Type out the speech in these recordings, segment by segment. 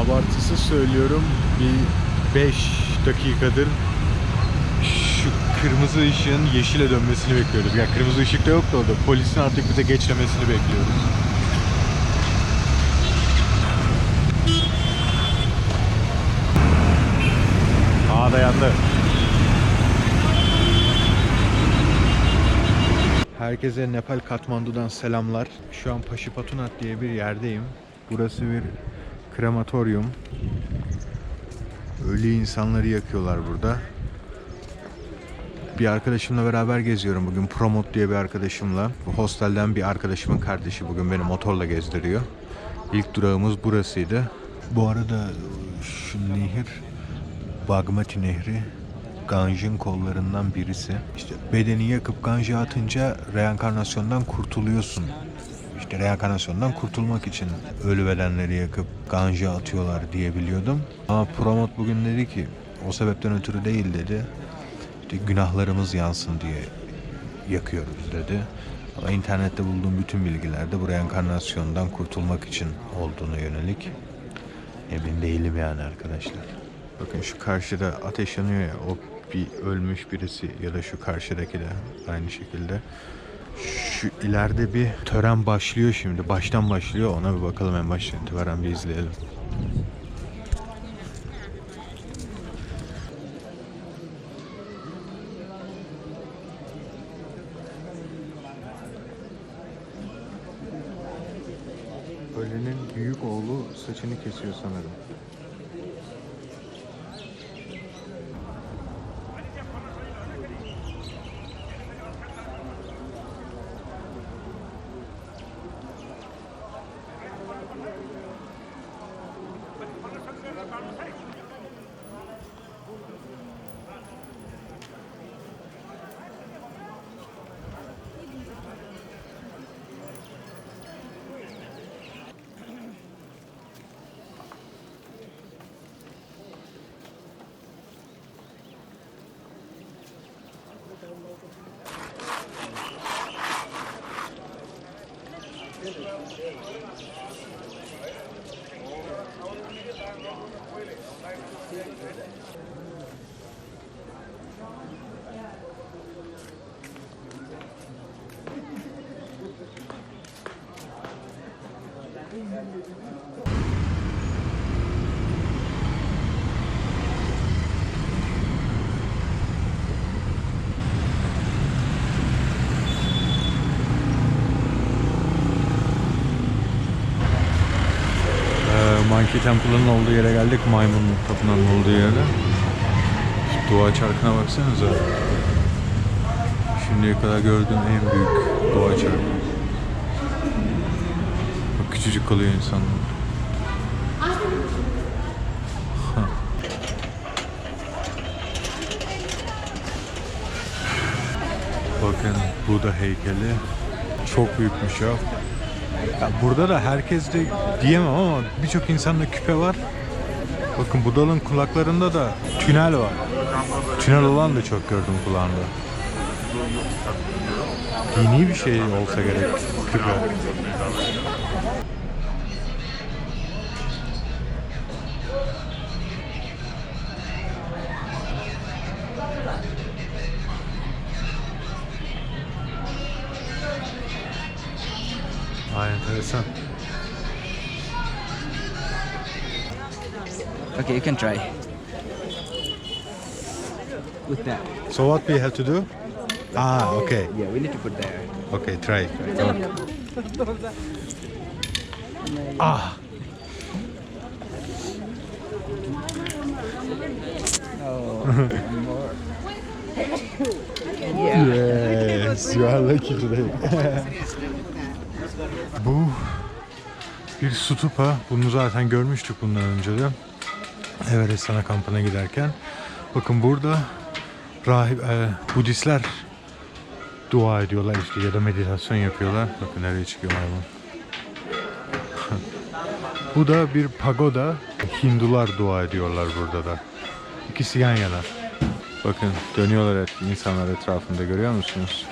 abartısı söylüyorum bir 5 dakikadır şu kırmızı ışığın yeşile dönmesini bekliyoruz. Yani kırmızı ışık da yoktu orada. Polisin artık bize geçlemesini bekliyoruz. Aa dayandı. Herkese Nepal Katmandu'dan selamlar. Şu an Paşipatunat diye bir yerdeyim. Burası bir krematoryum. Ölü insanları yakıyorlar burada. Bir arkadaşımla beraber geziyorum bugün. Promot diye bir arkadaşımla. Bu hostelden bir arkadaşımın kardeşi bugün beni motorla gezdiriyor. İlk durağımız burasıydı. Bu arada şu nehir Bagmati Nehri Ganj'ın kollarından birisi. İşte bedeni yakıp Ganj'a atınca reenkarnasyondan kurtuluyorsun. İşte reenkarnasyondan kurtulmak için ölü bedenleri yakıp Ganj'a atıyorlar diye biliyordum. Ama Promot bugün dedi ki o sebepten ötürü değil dedi. İşte günahlarımız yansın diye yakıyoruz dedi. Ama internette bulduğum bütün bilgilerde bu reenkarnasyondan kurtulmak için olduğuna yönelik. Emin değilim yani arkadaşlar. Bakın şu karşıda ateş yanıyor ya o bir ölmüş birisi ya da şu karşıdaki de aynı şekilde. Şu ileride bir tören başlıyor şimdi. Baştan başlıyor. Ona bir bakalım en baştan itibaren bir izleyelim. Ölenin büyük oğlu saçını kesiyor sanırım. Ee, Monkey Temple'ın olduğu yere geldik. Maymun tapınağının olduğu yere. Şu dua çarkına baksanıza. Şimdiye kadar gördüğüm en büyük dua çarkı. Bak küçücük kalıyor insanlar. Bakın Buda heykeli. Çok büyükmüş ya. Ya burada da herkes de diyemem ama birçok insanda küpe var. Bakın Budal'ın kulaklarında da tünel var. Tünel olan da çok gördüm kulağında. Dini bir şey olsa gerek küpe. Okay, you can try. With that. So what we have to do? Ah, okay. Yeah, we need to put there. Okay, try. Ah, Oh, more. yes, you are lucky today. Bu bir stupa. Bunu zaten görmüştük bundan önce de. Everest ana kampına giderken. Bakın burada rahip, e, Budistler dua ediyorlar işte ya da meditasyon yapıyorlar. Bakın nereye çıkıyor maymun. Bu da bir pagoda. Hindular dua ediyorlar burada da. İkisi yan yana. Bakın dönüyorlar et, insanlar etrafında görüyor musunuz?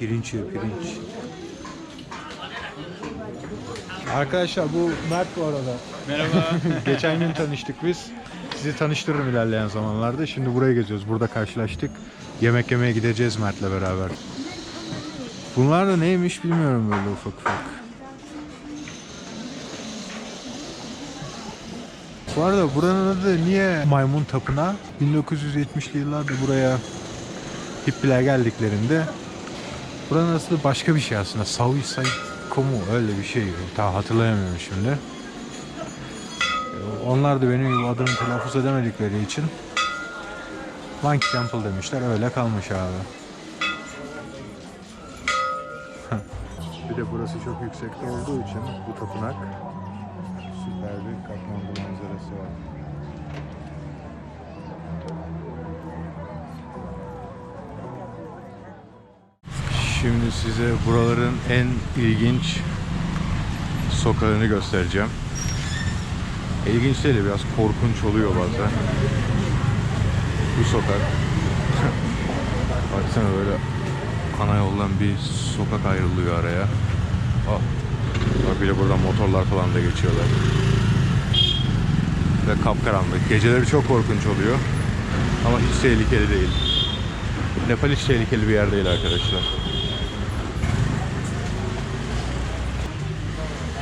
Pirinç ye, pirinç. Arkadaşlar bu Mert bu arada. Merhaba. Geçen gün tanıştık biz. Sizi tanıştırırım ilerleyen zamanlarda. Şimdi buraya geziyoruz. Burada karşılaştık. Yemek yemeye gideceğiz Mert'le beraber. Bunlar da neymiş bilmiyorum böyle ufak ufak. Bu arada buranın adı niye Maymun Tapınağı? 1970'li yıllarda buraya hippiler geldiklerinde buranın aslı başka bir şey aslında. Savi Say Komu öyle bir şey. Daha hatırlayamıyorum şimdi. Onlar da benim gibi adını telaffuz edemedikleri için Monkey Temple demişler. Öyle kalmış abi. bir de burası çok yüksekte olduğu için bu tapınak süper bir Katmandu manzarası var. Şimdi size buraların en ilginç sokağını göstereceğim. İlginç değil de biraz korkunç oluyor bazen. Bu sokak. Baksana böyle ana yoldan bir sokak ayrılıyor araya. Ah. Bak bir de buradan motorlar falan da geçiyorlar. Ve kapkaranlık. Geceleri çok korkunç oluyor. Ama hiç tehlikeli değil. Nepal hiç tehlikeli bir yer değil arkadaşlar.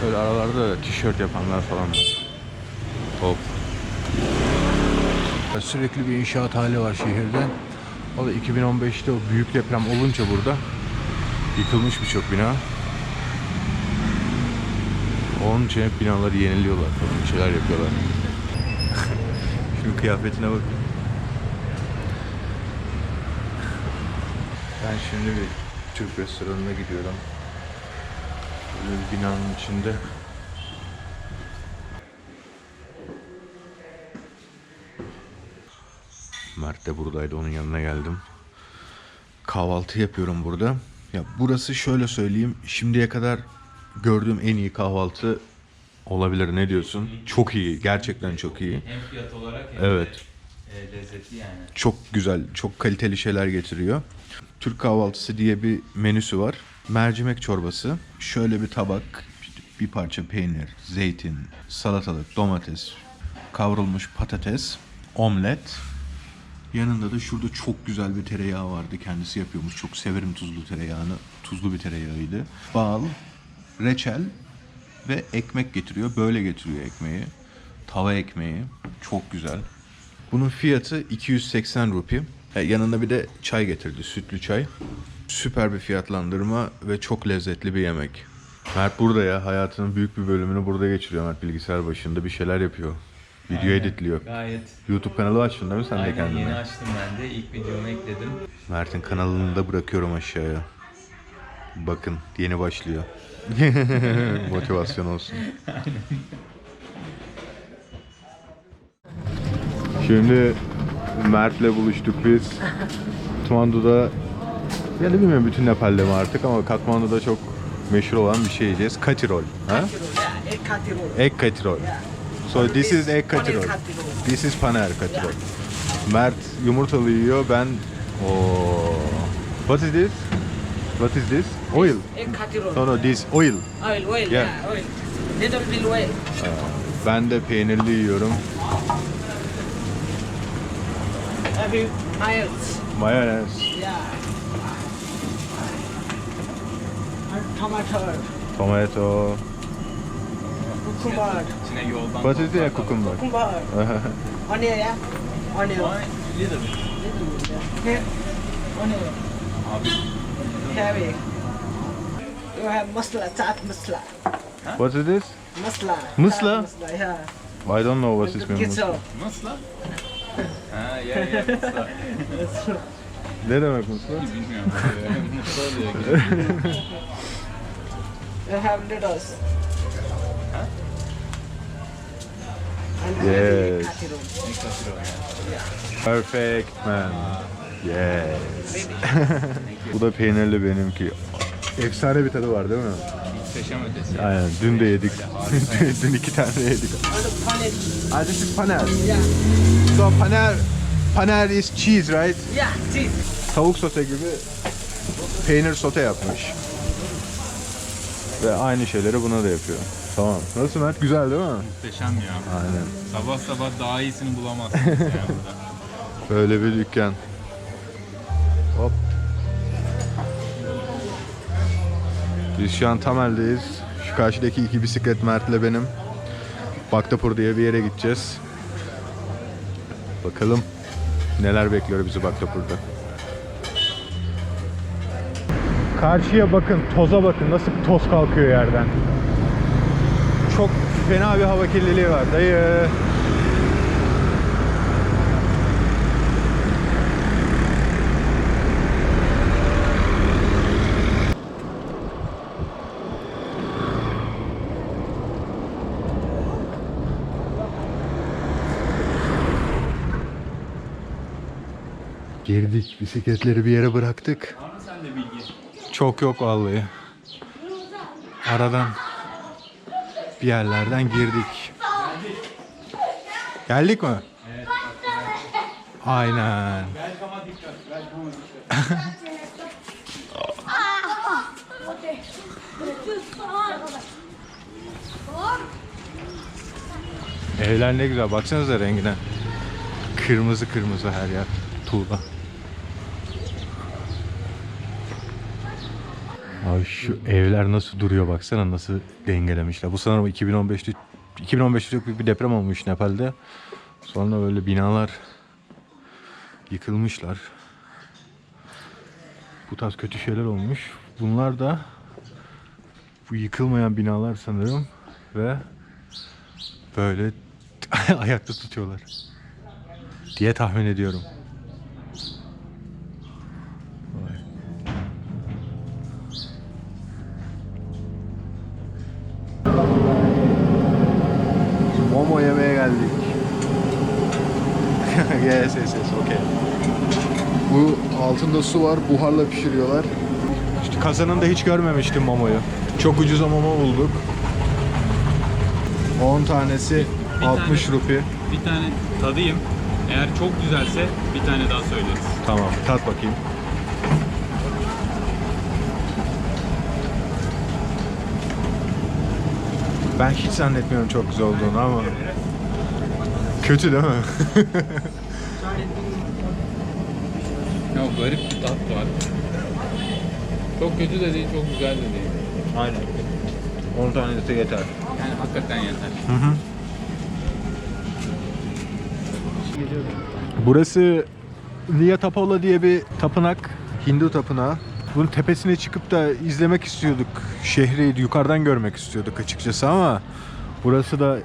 Böyle aralarda da tişört yapanlar falan var. Hop. Sürekli bir inşaat hali var şehirde. O da 2015'te o büyük deprem olunca burada yıkılmış birçok bina. Onun için hep binaları yeniliyorlar falan, bir şeyler yapıyorlar. Şimdi kıyafetine bak. Ben şimdi bir Türk restoranına gidiyorum. Böyle bir binanın içinde Mert de buradaydı. Onun yanına geldim. Kahvaltı yapıyorum burada. Ya burası şöyle söyleyeyim. Şimdiye kadar gördüğüm en iyi kahvaltı olabilir. Ne diyorsun? Çok iyi. Gerçekten çok iyi. Hem fiyat olarak hem Evet. de lezzetli yani. Çok güzel, çok kaliteli şeyler getiriyor. Türk kahvaltısı diye bir menüsü var. Mercimek çorbası, şöyle bir tabak, bir parça peynir, zeytin, salatalık, domates, kavrulmuş patates, omlet. Yanında da şurada çok güzel bir tereyağı vardı. Kendisi yapıyormuş. Çok severim tuzlu tereyağını. Tuzlu bir tereyağıydı. Bal, reçel ve ekmek getiriyor. Böyle getiriyor ekmeği. Tava ekmeği. Çok güzel. Bunun fiyatı 280 rupi. E, yanında bir de çay getirdi, sütlü çay. Süper bir fiyatlandırma ve çok lezzetli bir yemek. Mert burada ya, hayatının büyük bir bölümünü burada geçiriyor. Mert bilgisayar başında bir şeyler yapıyor. Video Aynen. editliyor. Gayet. YouTube kanalı açtın değil mi sen de Aynen kendine? yeni açtım ben de. İlk videomu ekledim. Mert'in kanalını da bırakıyorum aşağıya. Bakın yeni başlıyor. Motivasyon olsun. Şimdi Mert'le buluştuk biz. Katmandu'da ya da bilmiyorum bütün Nepal'de mi artık ama Katmandu'da çok meşhur olan bir şey yiyeceğiz. Katirol. Ha? Yeah, egg kati roll. Egg katirol. So this is egg katirol. This is paner katirol. Mert yumurtalı yiyor. Ben o What is this? What is this? Oil. Egg kati roll. No no this oil. Oil, oil, Yeah. yeah, oil. Little bit oil. Ben de peynirli yiyorum. You miles? Mayonez, Yeah. And tomato, tomato. cucumber, İçine yoldan What is the cucumber? cucumber, onion, yeah, onion. Little bit. Little yeah. Onion, Abi heavy. You have masala, chaat masala, What is this? masala. Musla? chaat Masala, yeah. I don't know what is mean. Kitso. nasıl lan? ha ya ya nasıl? Ne demek musla? Bilmiyorum. Nasıl oluyor? You have noodles. And Yes. Perfect man. Yes. Bu da peynirli benimki. Efsane bir tadı var değil mi? Muhteşem ötesi. Aynen dün de yedik. dün iki tane yedik. And paneer. Ah, this is paner. Yeah. So paner, paner is cheese right? Yeah, cheese. Tavuk sote gibi peynir sote yapmış. Ve aynı şeyleri buna da yapıyor. Tamam. Nasıl Mert? Güzel değil mi? Muhteşem ya. Aynen. Sabah sabah daha iyisini bulamazsınız yani burada. Böyle bir dükkan. Hop. Biz şu an Tamel'deyiz. Şu karşıdaki iki bisiklet Mert'le benim. Baktapur diye bir yere gideceğiz. Bakalım neler bekliyor bizi Baktapur'da. Karşıya bakın, toza bakın. Nasıl toz kalkıyor yerden. Çok fena bir hava kirliliği var dayı. Girdik, bisikletleri bir yere bıraktık. Çok yok vallahi. Aradan bir yerlerden girdik. Geldik mi? Aynen. Evler ne güzel. Baksanıza rengine. Kırmızı kırmızı her yer. Tuğla. Abi şu evler nasıl duruyor baksana nasıl dengelemişler. Bu sanırım 2015'te 2015'te çok büyük bir deprem olmuş Nepal'de. Sonra böyle binalar yıkılmışlar. Bu tarz kötü şeyler olmuş. Bunlar da bu yıkılmayan binalar sanırım ve böyle ayakta tutuyorlar diye tahmin ediyorum. Var, buharla pişiriyorlar. İşte kazanında hiç görmemiştim Momo'yu. Çok ucuza Momo bulduk. 10 tanesi Bir 60 tane- rupi. Bir tane tadayım. Eğer çok güzelse bir tane daha söyleriz. Tamam, tat bakayım. Ben hiç zannetmiyorum çok güzel olduğunu ama kötü değil mi? Ya garip bir tat var. Çok kötü de değil, çok güzel de değil. Aynen. 10 tanesi yeter. Yani hakikaten yeter. Burası Niyatapola diye bir tapınak, Hindu tapınağı. Bunun tepesine çıkıp da izlemek istiyorduk. Şehri yukarıdan görmek istiyorduk açıkçası ama burası da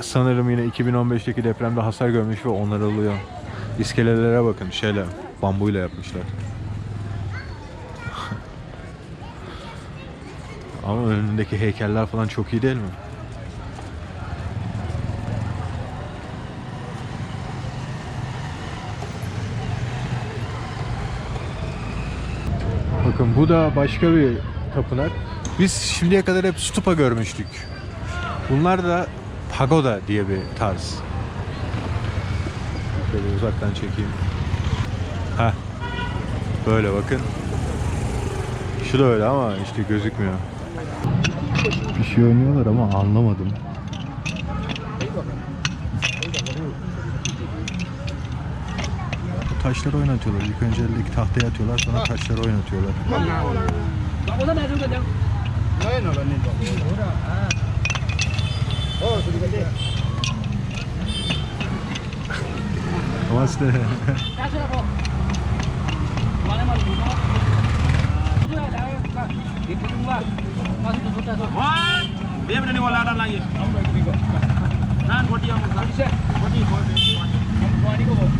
sanırım yine 2015'teki depremde hasar görmüş ve onarılıyor. İskelelere bakın şeyle bambuyla yapmışlar. ama önündeki heykeller falan çok iyi değil mi? Bakın bu da başka bir tapınak. Biz şimdiye kadar hep stupa görmüştük. Bunlar da pagoda diye bir tarz. Şöyle uzaktan çekeyim. Böyle bakın. Şu da öyle ama işte gözükmüyor. Bir şey oynuyorlar ama anlamadım. Taşları oynatıyorlar. İlk önce eldeki tahtaya atıyorlar sonra taşları oynatıyorlar. Namaste. Dia berani wala dan lagi. Nan body yang besar. Body body.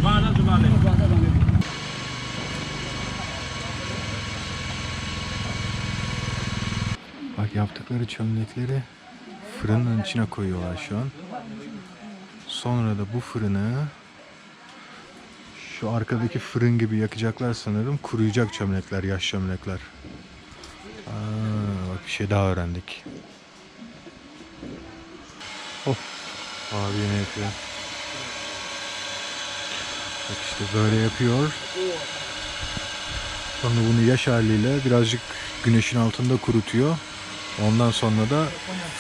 Mana sebalik. Bak yaptıkları çömlekleri fırının içine koyuyorlar şu an. Sonra da bu fırını şu arkadaki fırın gibi yakacaklar sanırım. Kuruyacak çömlekler, yaş çömlekler. Aa, bak bir şey daha öğrendik. Of. Abi yine yapıyor. Bak işte böyle yapıyor. Sonra bunu yaş haliyle birazcık güneşin altında kurutuyor. Ondan sonra da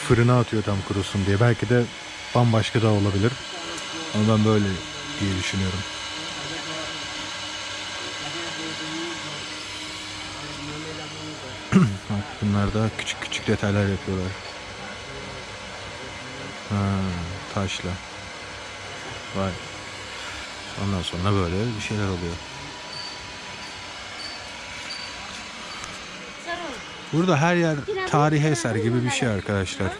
fırına atıyor tam kurusun diye. Belki de bambaşka da olabilir. Ama ben böyle diye düşünüyorum. Bak bunlar da küçük küçük detaylar yapıyorlar. Ha, taşla. Vay. Ondan sonra böyle bir şeyler oluyor. Burada her yer tarihi eser gibi bir şey arkadaşlar.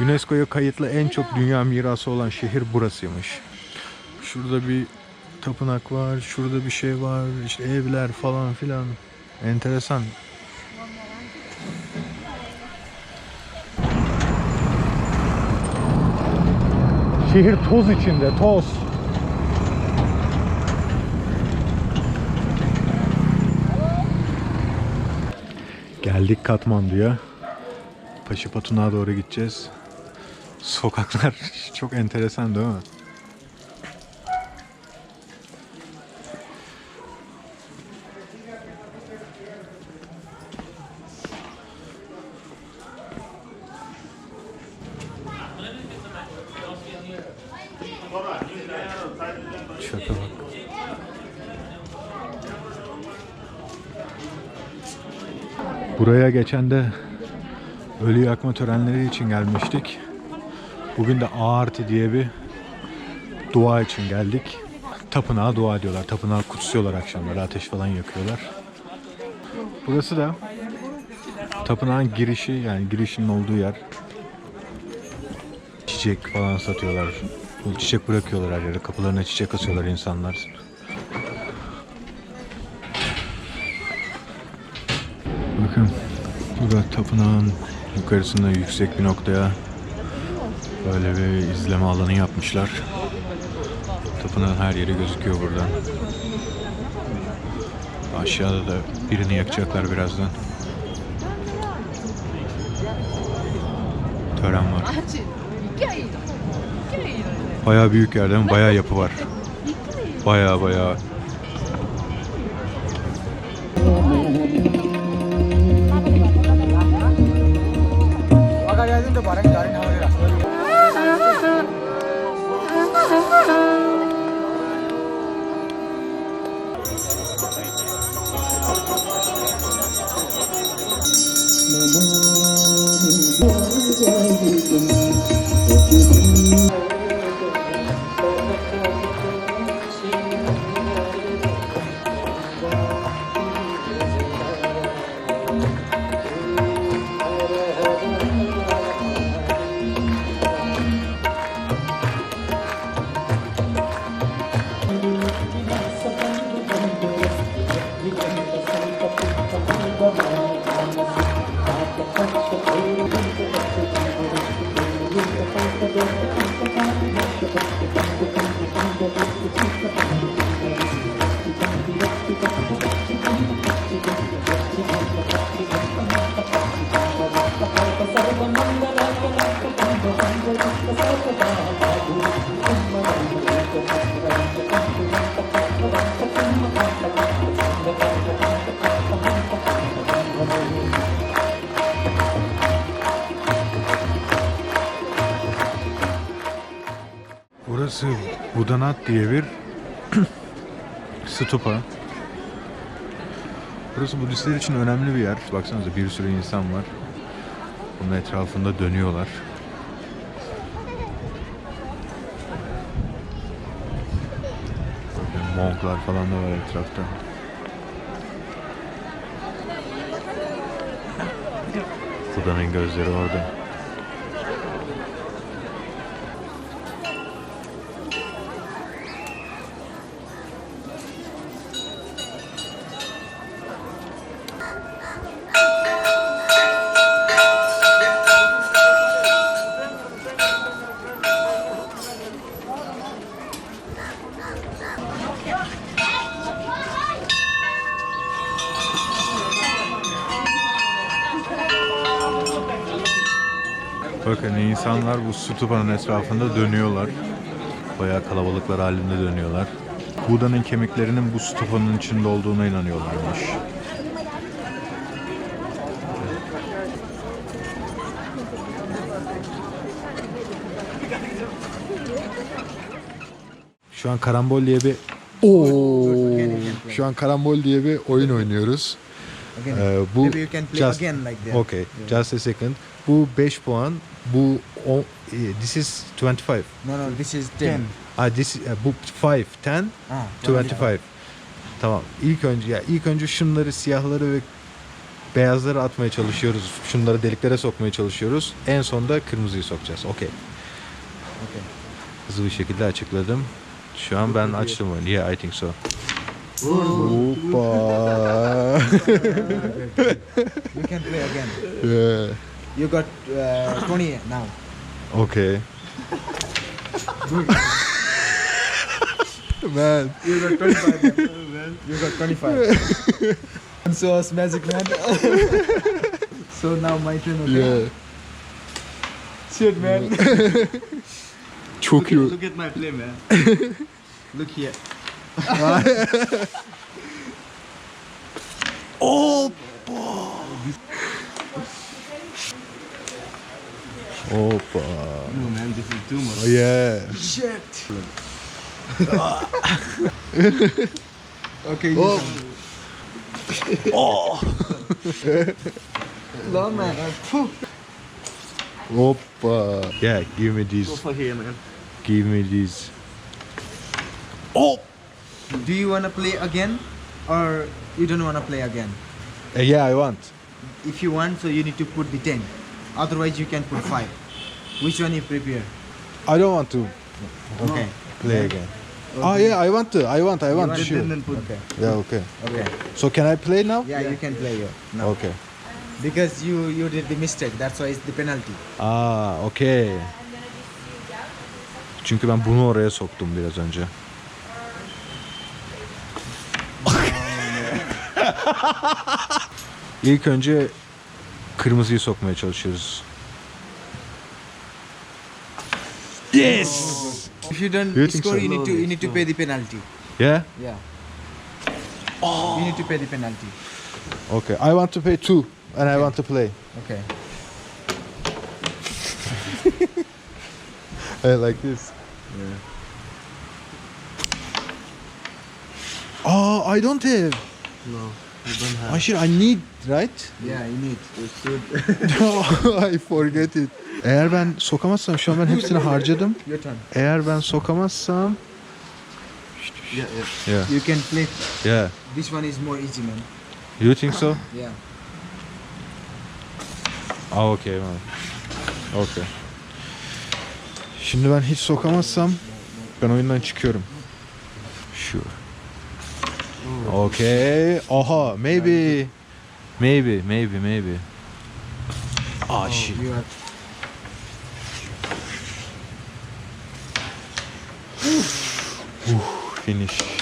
UNESCO'ya kayıtlı en çok dünya mirası olan şehir burasıymış. Şurada bir tapınak var, şurada bir şey var, işte evler falan filan. Enteresan. Şehir toz içinde, toz. Geldik Katmandu'ya. Paşapatun'a doğru gideceğiz. Sokaklar çok enteresan değil mi? Çöpe bak. Buraya geçen de ölü yakma törenleri için gelmiştik. Bugün de Ağarti diye bir dua için geldik. Tapınağa dua ediyorlar. Tapınağı kutsuyorlar akşamları. Ateş falan yakıyorlar. Burası da tapınağın girişi yani girişinin olduğu yer. Çiçek falan satıyorlar. Çiçek bırakıyorlar her yere. Kapılarına çiçek asıyorlar insanlar. Bakın burada tapınağın yukarısında yüksek bir noktaya böyle bir izleme alanı yapmışlar. Tapınağın her yeri gözüküyor buradan. Aşağıda da birini yakacaklar birazdan. Tören var. Bayağı büyük yerden bayağı yapı var. itu barang jaring hari Burası Budanat diye bir stupa. Burası Budistler için önemli bir yer. Baksanıza bir sürü insan var. Bunun etrafında dönüyorlar. Böyle monklar falan da var etrafta. Buda'nın gözleri orada. Bakın insanlar bu stupanın etrafında dönüyorlar. Bayağı kalabalıklar halinde dönüyorlar. Buda'nın kemiklerinin bu stupanın içinde olduğuna inanıyorlarmış. Şu an karambol diye bir Oo. Şu an karambol diye bir oyun oynuyoruz. Ee, bu just, okay, just a second. Bu 5 puan bu on, eh, this is 25. No, no, this is 10. Ah, this eh, bu 5, 10, Ah, 25. Tamam. İlk önce ya ilk önce şunları siyahları ve beyazları atmaya çalışıyoruz. Şunları deliklere sokmaya çalışıyoruz. En sonda kırmızıyı sokacağız. Okey. Okay. Hızlı bir şekilde açıkladım. Şu an ben açtım oyunu. Yeah, I think so. Hoppa. You can play again. yeah. You got uh, 20 now. Okay. Man. You got 25. man. you got 25. and so us magic man. so now my turn. Okay? Yeah. Shit man. Çok iyi. Look at my play man. Look here. Hoppa. No man, this is too much. Oh, yeah. Shit. okay. You Oh. No man. Phew. Hoppa. Yeah, give me these. for here man. Give me these. Oh. Do you wanna play again, or you don't wanna play again? Uh, yeah, I want. If you want, so you need to put the 10. Otherwise, you can put 5. Which one you prepare? I don't want to Okay. play again. Oh yeah, I want to. I want. I want. Sure. Okay. Yeah, okay. Okay. So can I play now? Yeah, you can play it now. Okay. Because you you did the mistake. That's why it's the penalty. Aa, okay. Çünkü ben bunu oraya soktum biraz önce. İlk önce kırmızıyı sokmaya çalışıyoruz. Yes. If you don't Do you think score, so? you need to you need to pay the penalty. Yeah. Yeah. You need to pay the penalty. Okay. I want to pay two and I want to play. Okay. I like this. Oh, I don't have. No, you don't have. I should. I need, right? Yeah, you need. You should. I forget it. Eğer ben sokamazsam şu an ben hepsini harcadım. Your turn. Eğer ben sokamazsam Yeah, yeah. Yeah. You can play. Yeah. This one is more easy, man. You think so? Yeah. Ah okay man. Okay. Şimdi ben hiç sokamazsam ben oyundan çıkıyorum. Sure. Okay. Aha, maybe. Maybe, maybe, maybe. Ah shit. You are. Finish.